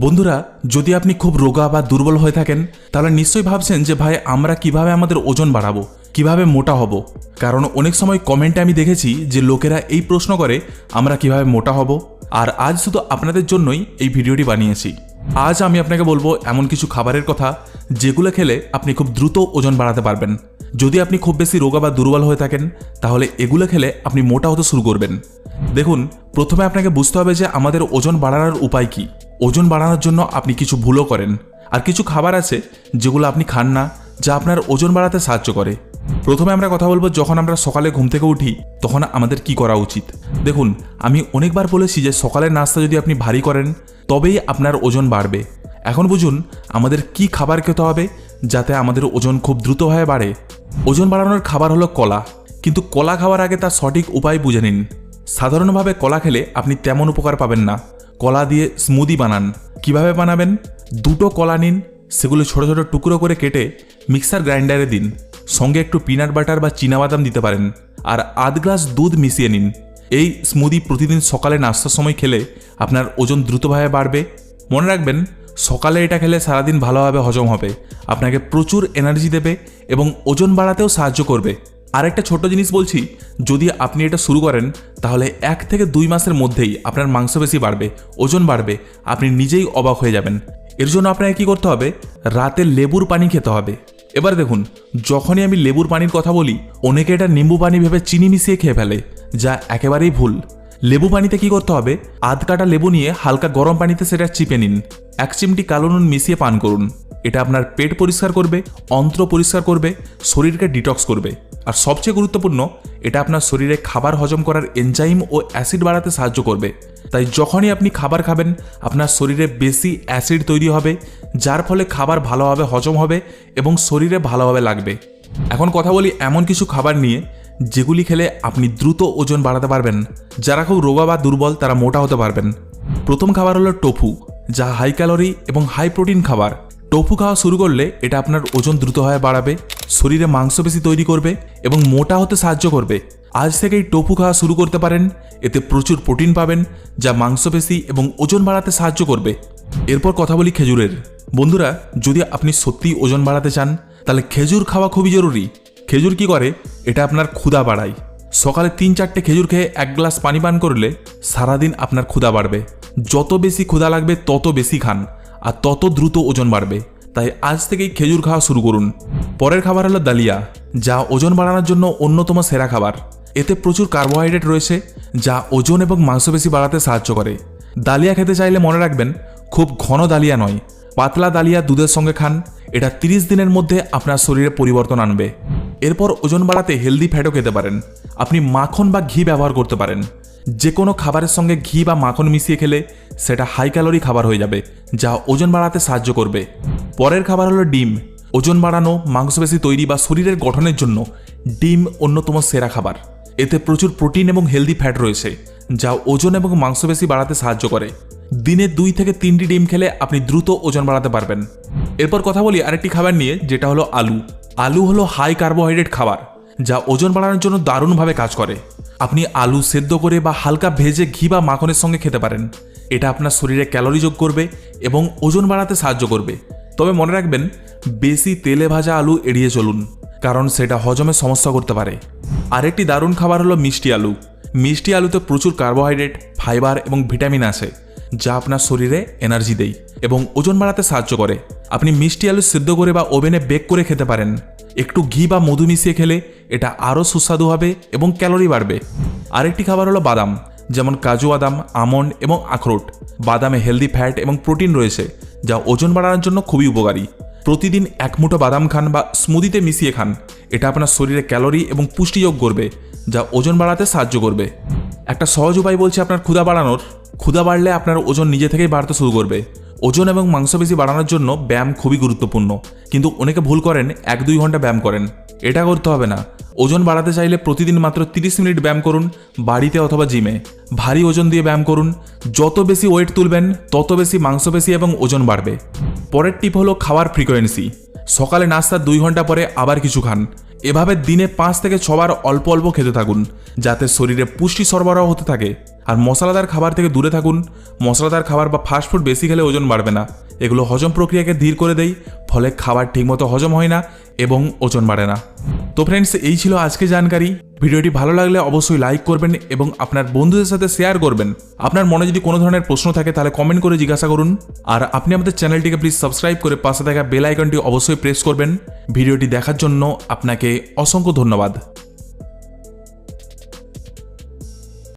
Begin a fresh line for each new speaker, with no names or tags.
বন্ধুরা, যদি আপনি খুব রোগা বা দুর্বল হয়ে থাকেন, তাহলে নিশ্চয়ই ভাবছেন যে, ভাই, আমরা কীভাবে আমাদের ওজন বাড়াবো? কীভাবে মোটা হব? কারণ অনেক সময় কমেন্টে আমি দেখেছি যে, লোকেরা এই প্রশ্ন করে, আমরা কীভাবে মোটা হব? আর আজ শুধু আপনাদের জন্যই এই ভিডিওটি বানিয়েছি। আজ আমি আপনাকে বলব এমন কিছু খাবারের কথা, যেগুলো খেলে আপনি খুব দ্রুত ওজন বাড়াতে পারবেন। যদি আপনি খুব বেশি রোগা বা দুর্বল হয়ে থাকেন, তাহলে এগুলো খেলে আপনি মোটা হতে শুরু করবেন। দেখুন, প্রথমে আপনাকে বুঝতে হবে যে, আমাদের ওজন বাড়ানোর উপায় কি। ওজন বাড়ানোর জন্য আপনি কিছু ভুলও করেন। আর কিছু খাবার আছে যেগুলো আপনি খান না, যা আপনার ওজন বাড়াতে সাহায্য করে। প্রথমে আমরা কথা বলব যখন আমরা সকালে ঘুম থেকে উঠি, তখন আমাদের কি করা উচিত? দেখুন, আমি অনেকবার বলেছি যে সকালের নাস্তা যদি আপনি ভারী করেন, তবেই আপনার ওজন বাড়বে। এখন বুঝুন, আমাদের কি খাবার খেতে হবে যাতে আমাদের ওজন খুব দ্রুতভাবে বাড়ে? ওজন বাড়ানোর খাবার হলো কলা। কিন্তু কলা খাওয়ার আগে তার সঠিক উপায় বুঝে নিন। সাধারণভাবে কলা খেলে আপনি তেমন উপকার পাবেন না। কলা দিয়ে স্মুদি বানান। কীভাবে বানাবেন? দুটো কলা নিন, সেগুলো ছোট ছোট টুকরো করে কেটে মিক্সার গ্রাইন্ডারে দিন। সঙ্গে একটু পিনাট বাটার বা চীনাবাদাম দিতে পারেন। আর আধ গ্লাস দুধ মিশিয়ে নিন। এই স্মুদি প্রতিদিন সকালে নাস্তার সময় খেলে আপনার ওজন দ্রুতভাবে বাড়বে। মনে রাখবেন, সকালে এটা খেলে সারাদিন ভালোভাবে হজম হবে। আপনাকে প্রচুর এনার্জি দেবে এবং ওজন বাড়াতেও সাহায্য করবে। আর একটা ছোট জিনিস বলছি, যদি আপনি এটা শুরু করেন, তাহলে এক থেকে দুই মাসের মধ্যেই আপনার মাংসপেশি বাড়বে, ওজন বাড়বে, আপনি নিজেই অবাক হয়ে যাবেন। এর জন্য আপনাকে কি করতে হবে? রাতে লেবুর পানি খেতে হবে। এবার দেখুন, যখনই আমি লেবুর পানির কথা বলি, অনেকে এটা নিম্বু পানি ভেবে চিনি মিশিয়ে খেয়ে ফেলে, যা একেবারেই ভুল। লেবু পানিতে কি করতে হবে? আধ কাটা লেবু নিয়ে হালকা গরম পানিতে সেটা চিপে নিন। এক চিমটি কালো নুন মিশিয়ে পান করুন। এটা আপনার পেট পরিষ্কার করবে, অন্ত্র পরিষ্কার করবে, শরীরকে ডিটক্স করবে। আর সবচেয়ে গুরুত্বপূর্ণ, এটা আপনার শরীরে খাবার হজম করার এনজাইম ও অ্যাসিড বাড়াতে সাহায্য করবে। তাই যখনই আপনি খাবার খাবেন, আপনার শরীরে বেশি অ্যাসিড তৈরি হবে, যার ফলে খাবার ভালোভাবে হজম হবে এবং শরীরে ভালোভাবে লাগবে। এখন কথা বলি এমন কিছু খাবার নিয়ে, যেগুলি খেলে আপনি দ্রুত ওজন বাড়াতে পারবেন, যারা খুব রোগা বা দুর্বল তারা মোটা হতে পারবেন। প্রথম খাবার হলো টোফু, যা হাই ক্যালোরি এবং হাই প্রোটিন খাবার। টোফু খাওয়া শুরু করলে এটা আপনার ওজন দ্রুতভাবে বাড়াবে শরীরে মাংসপেশি তৈরি করবে এবং মোটা হতে সাহায্য করবে। আজ থেকেই টোফু খাওয়া শুরু করতে পারেন। এতে প্রচুর প্রোটিন পাবেন, যা মাংসপেশি এবং ওজন বাড়াতে সাহায্য করবে। এরপর কথা বলি খেজুরের। বন্ধুরা, যদি আপনি সত্যিই ওজন বাড়াতে চান, তাহলে খেজুর খাওয়া খুবই জরুরি। খেজুর কি করে? এটা আপনার ক্ষুধা বাড়ায়। সকালে তিন চারটে খেজুর খেয়ে এক গ্লাস পানি পান করলে সারাদিন আপনার ক্ষুধা বাড়বে। যত বেশি ক্ষুধা লাগবে, তত বেশি খান, আর তত দ্রুত ওজন বাড়বে। তাই আজ থেকেই খেজুর খাওয়া শুরু করুন। পরের খাবার হলো দালিয়া যা ওজন বাড়ানোর জন্য অন্যতম সেরা খাবার। এতে প্রচুর কার্বোহাইড্রেট রয়েছে, যা ওজন এবং মাংসপেশি বাড়াতে সাহায্য করে। দালিয়া খেতে চাইলে মনে রাখবেন, খুব ঘন দালিয়া নয়, পাতলা দালিয়া দুধের সঙ্গে খান, এটা 30 দিনের মধ্যে আপনার শরীরে পরিবর্তন আনবে। এরপর ওজন বাড়াতে হেলদি ফ্যাটও খেতে পারেন। আপনি মাখন বা ঘি ব্যবহার করতে পারেন। যে কোনো খাবারের সঙ্গে ঘি বা মাখন মিশিয়ে খেলে সেটা হাই ক্যালোরি খাবার হয়ে যাবে, যা ওজন বাড়াতে সাহায্য করবে। পরের খাবার হলো ডিম। ওজন বাড়ানো, মাংসপেশি তৈরি বা শরীরের গঠনের জন্য ডিম অন্যতম সেরা খাবার। এতে প্রচুর প্রোটিন এবং হেলদি ফ্যাট রয়েছে, যা ওজন এবং মাংসপেশি বাড়াতে সাহায্য করে। দিনে দুই থেকে তিনটি ডিম খেলে আপনি দ্রুত ওজন বাড়াতে পারবেন। এরপর কথা বলি আরেকটি খাবার নিয়ে, যেটা হলো আলু। আলু হলো হাই কার্বোহাইড্রেট খাবার, যা ওজন বাড়ানোর জন্য দারুণভাবে কাজ করে। আপনি আলু সেদ্ধ করে বা হালকা ভেজে ঘি বা মাখনের সঙ্গে খেতে পারেন। এটা আপনার শরীরে ক্যালোরি যোগ করবে এবং ওজন বাড়াতে সাহায্য করবে। তবে মনে রাখবেন, বেশি তেলে ভাজা আলু এড়িয়ে চলুন, কারণ সেটা হজমে সমস্যা করতে পারে। আরেকটি দারুণ খাবার হলো মিষ্টি আলু। মিষ্টি আলুতে প্রচুর কার্বোহাইড্রেট, ফাইবার এবং ভিটামিন আছে, যা আপনার শরীরে এনার্জি দেয় এবং ওজন বাড়াতে সাহায্য করে। আপনি মিষ্টি আলু সিদ্ধ করে বা ওভেনে বেক করে খেতে পারেন। একটু ঘি বা মধু মিশিয়ে খেলে এটা আরও সুস্বাদু হবে এবং ক্যালোরি বাড়বে। আরেকটি খাবার হলো বাদাম, যেমন কাজু বাদাম, আমন্ড এবং আখরোট। বাদামে হেলদি ফ্যাট এবং প্রোটিন রয়েছে, যা ওজন বাড়ানোর জন্য খুবই উপকারী। প্রতিদিন এক মুঠো বাদাম খান বা স্মুদিতে মিশিয়ে খান, এটা আপনার শরীরে ক্যালোরি এবং পুষ্টি যোগ করবে, যা ওজন বাড়াতে সাহায্য করবে। একটা সহজ উপায় বলছে আপনার ক্ষুধা বাড়ানোর, ক্ষুধা বাড়লে আপনার ওজন নিজে থেকেই বাড়তে শুরু করবে। ওজন এবং মাংসপেশি বাড়ানোর জন্য ব্যায়াম খুবই গুরুত্বপূর্ণ। কিন্তু অনেকে ভুল করেন, এক দুই ঘণ্টা ব্যায়াম করেন। এটা করতে হবে না। ওজন বাড়াতে চাইলে প্রতিদিন মাত্র 30 মিনিট ব্যায়াম করুন, বাড়িতে অথবা জিমে। ভারী ওজন দিয়ে ব্যায়াম করুন। যত বেশি ওয়েট তুলবেন, তত বেশি মাংসপেশি এবং ওজন বাড়বে। পরের টিপ হলো খাওয়ার ফ্রিকোয়েন্সি সকালে নাস্তার দুই ঘণ্টা পরে আবার কিছু খান। এভাবে দিনে পাঁচ থেকে ছবার অল্প অল্প খেতে থাকুন, যাতে শরীরে পুষ্টি সরবরাহ হতে থাকে। আর মশলাদার খাবার থেকে দূরে থাকুন। মশলাদার খাবার বা ফাস্টফুড বেশি খেলে ওজন বাড়বে না। এগুলো হজম প্রক্রিয়াকে ধীর করে দেয়, ফলে খাবার ঠিকমতো হজম হয় না এবং ওজন বাড়ে না। তো ফ্রেন্ডস এই ছিল আজকে জানকারি। ভিডিওটি ভালো লাগলে অবশ্যই লাইক করবেন এবং আপনার বন্ধুদের সাথে শেয়ার করবেন। আপনার মনে যদি কোনো ধরনের প্রশ্ন থাকে, তাহলে কমেন্ট করে জিজ্ঞাসা করুন। আর আপনি আমাদের চ্যানেলটিকে প্লিজ সাবস্ক্রাইব করে পাশে থাকা বেল আইকনটি অবশ্যই প্রেস করবেন। ভিডিওটি দেখার জন্য আপনাকে অসংখ্য ধন্যবাদ।